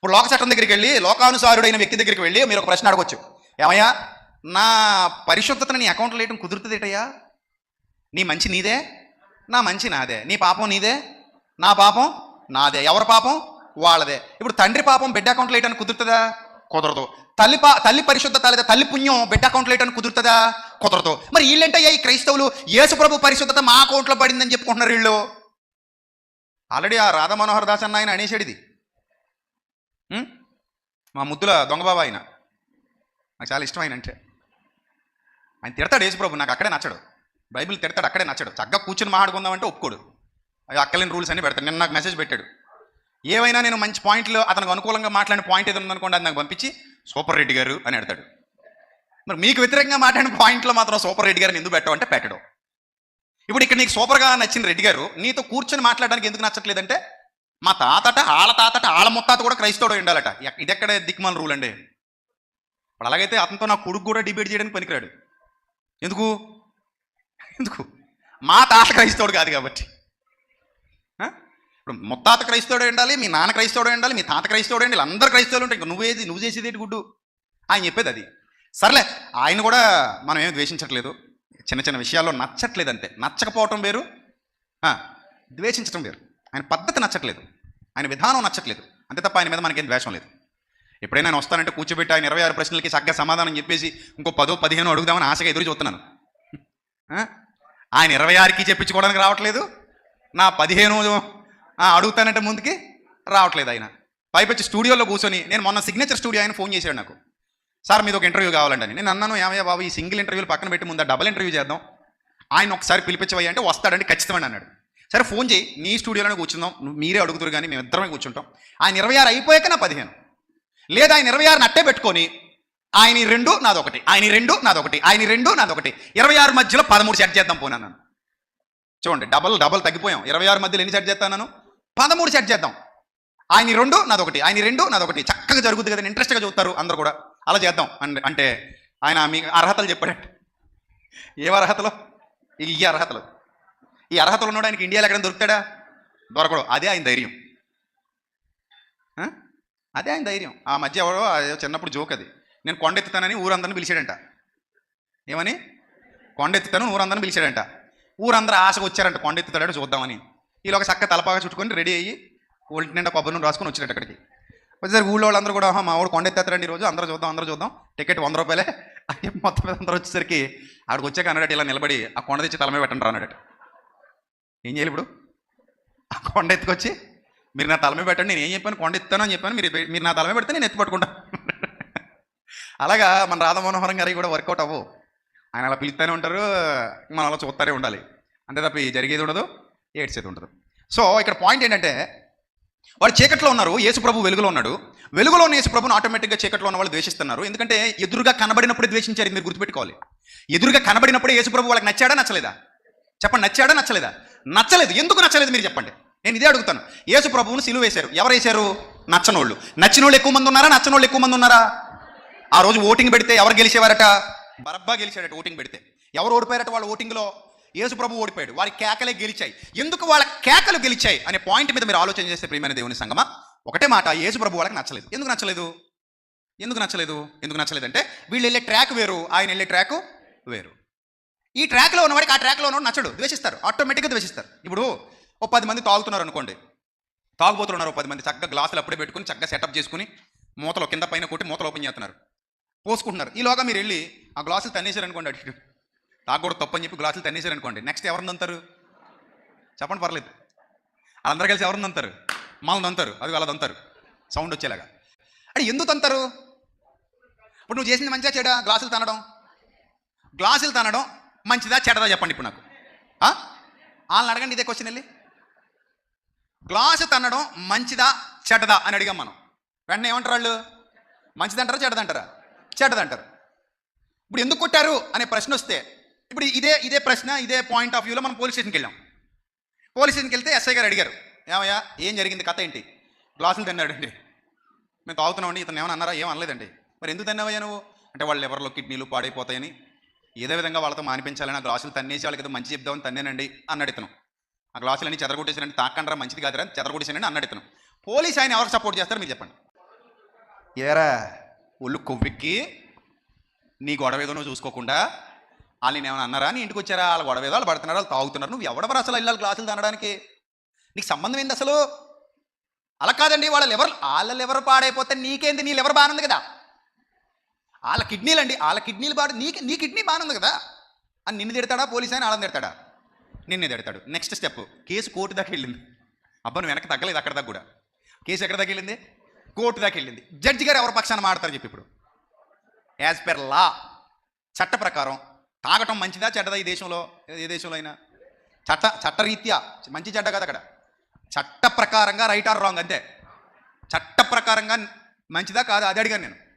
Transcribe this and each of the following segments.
ఇప్పుడు లోక చట్టం దగ్గరికి వెళ్ళి లోకానుసారుడైన వ్యక్తి దగ్గరికి వెళ్ళి మీరు ఒక ప్రశ్న అడగొచ్చు. ఏమయ్యా? నా పరిశుద్ధతను నీ అకౌంట్లో వేయటం కుదురుతుందిటయ్యా నీ మంచి నీదే? నా మంచి నాదే. నీ పాపం నీదే? నా పాపం నాదే. ఎవరి పాపం? వాళ్ళదే. ఇప్పుడు తండ్రి పాపం బిడ్డ అకౌంట్లో వేయడానికి కుదురుతుందా? కుదరదు. తల్లి పా తల్లి పరిశుద్ధత లేదా తల్లి పుణ్యం బిడ్డ అకౌంట్లో వేయడానికి కుదురుతుందా? కుదరదు. మరి వీళ్ళంటయ్యా ఈ క్రైస్తవులు యేసుప్రభు పరిశుద్ధత మా అకౌంట్లో పడిందని చెప్పుకుంటున్నారు వీళ్ళు? ఆల్రెడీ ఆ రాధా మనోహర్ దాస్ అన్న ఆయన అనేసాడు ఇది. మా ముద్దుల దొంగబాబా ఆయన. నాకు చాలా ఇష్టం ఆయన అంటే. ఆయన తిడతాడు యేసుప్రభు నాకు అక్కడే నచ్చడు. బైబిల్ తిడతాడు అక్కడే నచ్చడు. చక్కగా కూర్చుని మాట్లాడుకుందామంటే ఒప్పుకోడు. అవి అక్కలేని రూల్స్ అన్ని పెడతాడు. నిన్న నాకు మెసేజ్ పెట్టాడు. ఏవైనా నేను మంచి పాయింట్లు అతనికి అనుకూలంగా మాట్లాడిన పాయింట్ ఏదో ఉందనుకోండి అది నాకు పంపించి సూపర్ రెడ్డి గారు అని పెడతాడు. మరి మీకు వ్యతిరేకంగా మాట్లాడిన పాయింట్లో మాత్రం సూపర్ రెడ్డి గారిని ఎందుకు పెట్టావు అంటే పెట్టడం. ఇప్పుడు ఇక్కడ నీకు సూపర్గా నచ్చిన రెడ్డి గారు నీతో కూర్చొని మాట్లాడడానికి ఎందుకు నచ్చట్లేదంటే మా తాతట ఆళ్ళ తాతట ఆళ్ళ ముత్తాత కూడా క్రైస్తవుడు ఉండాలట. ఎక్- ఇది దిక్మాల రూల్ అండి? ఇప్పుడు అలాగైతే అతనితో నా కొడుకు కూడా డిబేట్ చేయడానికి పనికిరాడు. ఎందుకు? ఎందుకు? మా తాత క్రైస్తవుడు కాదు కాబట్టి. ఇప్పుడు ముత్తాత క్రైస్తవుడు ఉండాలి మీ నాన్న క్రైస్తవుడు ఉండాలి మీ తాత క్రైస్తవుడు ఉండాలి అందరు క్రైస్తవులు ఉంటాయి ఇంకా నువ్వేది నువ్వు చేసేది ఏంటి గుడ్డు? ఆయన చెప్పేది అది. సర్లే ఆయన కూడా మనం ఏమి ద్వేషించట్లేదు. చిన్న చిన్న విషయాల్లో నచ్చట్లేదు అంతే. నచ్చకపోవటం వేరు. ద్వేషించటం వేరు. ఆయన పద్ధతి నచ్చట్లేదు. ఆయన విధానం నచ్చట్లేదు. అంతే తప్ప ఆయన మీద మనకేం ద్వేషం లేదు. ఎప్పుడైనా ఆయన వస్తానంటే కూర్చోబెట్టి ఆయన ఇరవై ఆరు ప్రశ్నలకి చక్కగా సమాధానం చెప్పేసి ఇంకో పదో పదిహేను అడుగుదామని ఆశగా ఎదురు చూస్తున్నాను. ఆయన ఇరవై ఆరుకి చెప్పించుకోవడానికి రావట్లేదు. నా పదిహేను అడుగుతానంటే ముందుకి రావట్లేదు ఆయన. పైపచ్చి స్టూడియోలో కూర్చొని నేను మొన్న సిగ్నేచర్ స్టూడియో ఆయన ఫోన్ చేశాడు నాకు. సార్ మీద ఒక ఇంటర్వ్యూ కావాలండి నేను అన్నాను ఏమయ్య బాబు ఈ సింగిల్ ఇంటర్వ్యూలు పక్కన పెట్టి ముందు డబుల్ ఇంటర్వ్యూ చేద్దాం. ఆయన ఒకసారి పిలిపించవయ్యా అంటే వస్తాడండి ఖచ్చితమని అన్నాడు. సరే ఫోన్ చేయి. నీ స్టూడియోలోనే కూర్చుందాం. మీరే అడుగుతారు కానీ మేము ఇద్దరమే కూర్చుంటాం. ఆయన ఇరవై ఆరు అయిపోయాక నా పదిహేను. లేదా ఆయన ఇరవై ఆరు నట్టే పెట్టుకొని ఆయన రెండు నాదొకటి ఆయన రెండు నాదొకటి ఆయన రెండు నాదొకటి ఇరవై ఆరు మధ్యలో పదమూడు సెట్ చేద్దాం పోనాను చూడండి డబల్ డబల్ తగ్గిపోయాం. ఇరవై ఆరు మధ్యలో ఎన్ని సెట్ చేస్తాను పదమూడు సెట్ చేద్దాం. ఆయన రెండు నాదొకటి ఆయన రెండు నాదొకటి చక్కగా జరుగుతుంది కదా ఇంట్రెస్ట్గా చూస్తారు అందరు కూడా. అలా చేద్దాం. అంటే అంటే ఆయన మీ అర్హతలు చెప్పాడట ఏ అర్హతలు? ఈ అర్హతలు. ఈ అర్హతలు ఉన్నాడు ఆయనకి ఇండియాలో ఎక్కడ దొరుకుతాడా? దొరకడు. అదే ఆయన ధైర్యం. అదే ఆయన ధైర్యం. ఆ మధ్య ఎవరో చిన్నప్పుడు జోక్ అది. నేను కొండెత్తుతానని ఊరందరిని పిలిచాడంట. ఏమని? కొండెత్తుతాను ఊరందరిని పిలిచాడంట. ఊరందరూ ఆశకు వచ్చారంట కొండెత్తుతాడో చూద్దామని. ఈలోక చక్క తలపాగా చుట్టుకొని రెడీ అయ్యి ఒంటి నిండా కొబ్బరి నుండి రాసుకొని వచ్చినట్టు అక్కడికి. వచ్చేసరికి ఊళ్ళో వాళ్ళందరూ కూడా మా వాడు కొండెత్తేస్తారండి ఈరోజు అందరూ చూద్దాం అందరూ చూద్దాం. టికెట్ వంద రూపాయలే. మొత్తం మీద అందరూ వచ్చేసరికి ఆడికి వచ్చాక అన్నాడట ఇలా నిలబడి ఆ కొండ తెచ్చి తల మీద పెట్టండి రా అన్నాడట. ఏం చేయాలి ఇప్పుడు? ఆ కొండ ఎత్తుకొచ్చి మీరు నా తలమే పెట్టండి నేను ఏం చెప్పాను? కొండ ఎత్తాను అని చెప్పాను. మీరు మీరు నా తలమే పెడితే నేను ఎత్తుపట్టుకుంటాను అలాగా మన రాధామనోహరం గారికి కూడా వర్కౌట్ అవ్వు. ఆయన అలా పిలుస్తూనే ఉంటారు మనం అలా చూస్తూనే ఉండాలి. అంతే తప్ప జరిగేది ఉండదు ఏడ్చేది ఉండదు. సో ఇక్కడ పాయింట్ ఏంటంటే వాడు చీకట్లో ఉన్నారు యేసుప్రభు వెలుగులో ఉన్నాడు. వెలుగులో ఉన్న యేసుప్రభుని ఆటోమేటిక్గా చీకట్లో ఉన్న వాళ్ళు ద్వేషిస్తున్నారు. ఎందుకంటే ఎదురుగా కనబడినప్పుడే ద్వేషించారు మీరు గుర్తుపెట్టుకోవాలి. ఎదురుగా కనబడినప్పుడే యేసుప్రభు వాళ్ళకి నచ్చాడా నచ్చలేదా? చెప్పండి నచ్చాడా నచ్చలేదా? నచ్చలేదు. ఎందుకు నచ్చలేదు మీరు చెప్పండి? నేను ఇదే అడుగుతాను. యేసు ప్రభువును సిలువ వేశారు. ఎవరు వేశారు నచ్చనోళ్ళు. నచ్చినోళ్ళు ఎక్కువ మంది ఉన్నారా? నచ్చనోళ్ళు ఎక్కువ మంది ఉన్నారా? ఆ రోజు ఓటింగ్ పెడితే ఎవరు గెలిచేవారట? బరబ్బా గెలిచాడట ఓటింగ్ పెడితే. ఎవరు ఓడిపోయారట వాళ్ళ ఓటింగ్లో? యేసు ప్రభు ఓడిపోయాడు. వారి కేకలే గెలిచాయి. ఎందుకు వాళ్ళ కేకలు గెలిచాయి అనే పాయింట్ మీద మీరు ఆలోచన చేస్తే ప్రియమైన దేవుని సంగమా? ఒకటే మాట యేసు ప్రభు వాళ్ళకి నచ్చలేదు. ఎందుకు నచ్చలేదు? ఎందుకు నచ్చలేదు? ఎందుకు నచ్చలేదు అంటే వీళ్ళు వెళ్ళే ట్రాక్ వేరు ఆయన వెళ్ళే ట్రాక్ వేరు. ఈ ట్రాక్లో ఉన్నవాడికి ఆ ట్రాక్లో ఉన్నవాడు నచ్చడు ద్వేషిస్తారు ఆటోమేటిక్గా ద్వేషిస్తారు. ఇప్పుడు ఓ పది మంది తాగుతున్నారు అనుకోండి. తాగుబోతున్నారు పది మంది చక్కగా గ్లాసులు అప్పుడే పెట్టుకుని చక్కగా సెటప్ చేసుకుని మూతలో కింద పైన కొట్టి మూతలు ఓపెన్ చేస్తున్నారు. పోసుకుంటున్నారు. ఈలోగా మీరు వెళ్ళి ఆ గ్లాసులు తన్నేశారనుకోండి అటు తాగకూడదు తప్పని చెప్పి గ్లాసులు తన్నేశారనుకోండి నెక్స్ట్ ఎవరిని అంతారు చెప్పండి పర్లేదు. వాళ్ళందరూ కలిసి ఎవరిని అంతారు మనల్ని అంతారు అది వాళ్ళది అంతారు సౌండ్ వచ్చేలాగా. అంటే ఎందుకు అంతారు ఇప్పుడు నువ్వు చేసింది మంచిగా చెడా? గ్లాసులు తనడం. గ్లాసులు తనడం మంచిదా చెడదా చెప్పండి ఇప్పుడు నాకు. వాళ్ళని అడగండి ఇదే క్వశ్చన్ వెళ్ళి. గ్లాసు తన్నడం మంచిదా చెడ్డదా అని అడిగాం మనం. వెంటనే ఏమంటారు వాళ్ళు? మంచిదంటారా చెడ్డదంటారా? చెడ్డదంటారు. ఇప్పుడు ఎందుకు కొట్టారు అనే ప్రశ్న వస్తే ఇప్పుడు ఇదే ఇదే ప్రశ్న ఇదే పాయింట్ ఆఫ్ వ్యూలో మనం పోలీస్ స్టేషన్కి వెళ్ళాం. పోలీస్ స్టేషన్కి వెళ్తే ఎస్ఐ గారు అడిగారు ఏమయ్యా ఏం జరిగింది కథ ఏంటి? గ్లాసులు తిన్నాడండి. మేము తాగుతున్నామండి ఇతను ఏమైనా అన్నారా ఏం అనలేదండి మరి ఎందుకు తిన్నావయ్యా నువ్వు? అంటే వాళ్ళ ఎవరిలో కిడ్నీలు పాడైపోతాయని ఏదో విధంగా వాళ్ళతో మానిపించాలని ఆ గ్లాసులు తన్నేసి వాళ్ళకి ఏదో మంచి చెప్దామని తన్నేనండి అన్నాడు ఇతను. ఆ గ్లాసులన్నీ చెదరగొట్టేసానండి తాకండ్రా మంచిది కాదురా చెదరగొట్టేసానండి అన్నాడు ఇతను. పోలీస్ ఆయన ఎవరికి సపోర్ట్ చేస్తారు మీరు చెప్పండి. ఏరా ఒళ్ళు కొవ్వెక్కి నీ గొడవ ఏదో నువ్వు చూసుకోకుండా వాళ్ళు నేను ఏమైనా అన్నారా? నీ ఇంటికి వచ్చారా? వాళ్ళ గొడవ ఏదో వాళ్ళు పడుతున్నారు వాళ్ళు తాగుతున్నారు. నువ్వు ఎవడవరు అసలు వెళ్ళాలి గ్లాసులు తినడానికి? నీకు సంబంధం ఏంది అసలు? అలా కాదండి వాళ్ళ లివర్ వాళ్ళ లివర్ పాడైపోతే నీకేంది? నీ లివర్ బాగుంది కదా? వాళ్ళ కిడ్నీలు అండి వాళ్ళ కిడ్నీలు బాడు నీ నీ కిడ్నీ బాగుంది కదా. అని నిన్ను తిడతాడా పోలీస్ అని వాళ్ళని తిడతాడా? నిన్నే తిడతాడు. నెక్స్ట్ స్టెప్ కేసు కోర్టు దాకా వెళ్ళింది. అబ్బా నువ్వు వెనక్కి తగ్గలేదు అక్కడ దాకా కూడా. కేసు ఎక్కడ దాకా వెళ్ళింది? కోర్టు దాకా వెళ్ళింది. జడ్జి గారు ఎవరి పక్షాన మాడతారు చెప్పి ఇప్పుడు. యాజ్ పెర్ లా చట్ట ప్రకారం తాగటం మంచిదా చెడ్డదా ఈ దేశంలో? ఏ దేశంలో అయినా? చట్ట చట్టరీత్యా. మంచి చెడ్డ కదా అక్కడ. చట్ట ప్రకారంగా రైట్ ఆర్ రాంగ్ అంతే. చట్ట ప్రకారంగా మంచిదా కాదా? అది అడిగాను నేను.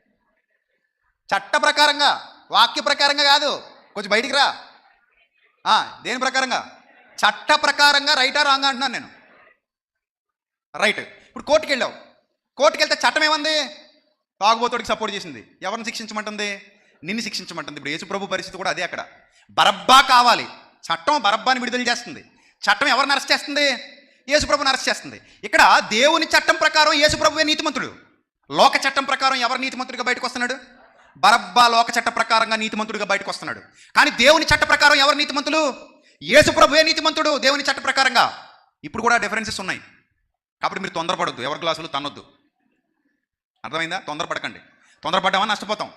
చట్ట ప్రకారంగా వాక్య ప్రకారంగా కాదు. కొంచెం బయటికి రా. దేని ప్రకారంగా? చట్ట ప్రకారంగా రైటా రాంగ్ అంటున్నాను నేను. రైట్. ఇప్పుడు కోర్టుకి వెళ్ళావు. కోర్టుకి వెళ్తే చట్టం ఏమంది? తాగుబోతుడికి సపోర్ట్ చేసింది. ఎవరిని శిక్షించమంటుంది? నిన్ను శిక్షించమంటుంది. ఇప్పుడు యేసుప్రభు పరిస్థితి కూడా అదే అక్కడ. బరబ్బా కావాలి. చట్టం బరబ్బాని విడుదల చేస్తుంది. చట్టం ఎవరిని అరెస్ట్ చేస్తుంది? యేసుప్రభుని అరెస్ట్ చేస్తుంది. ఇక్కడ దేవుని చట్టం ప్రకారం యేసుప్రభువే నీతిమంతుడు. లోక చట్టం ప్రకారం ఎవరు నీతిమంతుడిగా బయటకు వస్తున్నాడు? బరబ్బా లోక చట్ట ప్రకారంగా నీతిమంతుడిగా బయటకు వస్తున్నాడు. కానీ దేవుని చట్ట ప్రకారం ఎవరు నీతిమంతులు? యేసుప్రభువే నీతిమంతుడు దేవుని చట్ట ప్రకారంగా. ఇప్పుడు కూడా డిఫరెన్సెస్ ఉన్నాయి. కాబట్టి మీరు తొందరపడొద్దు. ఎవరి గ్లాసులు తన్నొద్దు. అర్థమైందా? తొందరపడకండి. తొందరపడ్డామని నష్టపోతాం.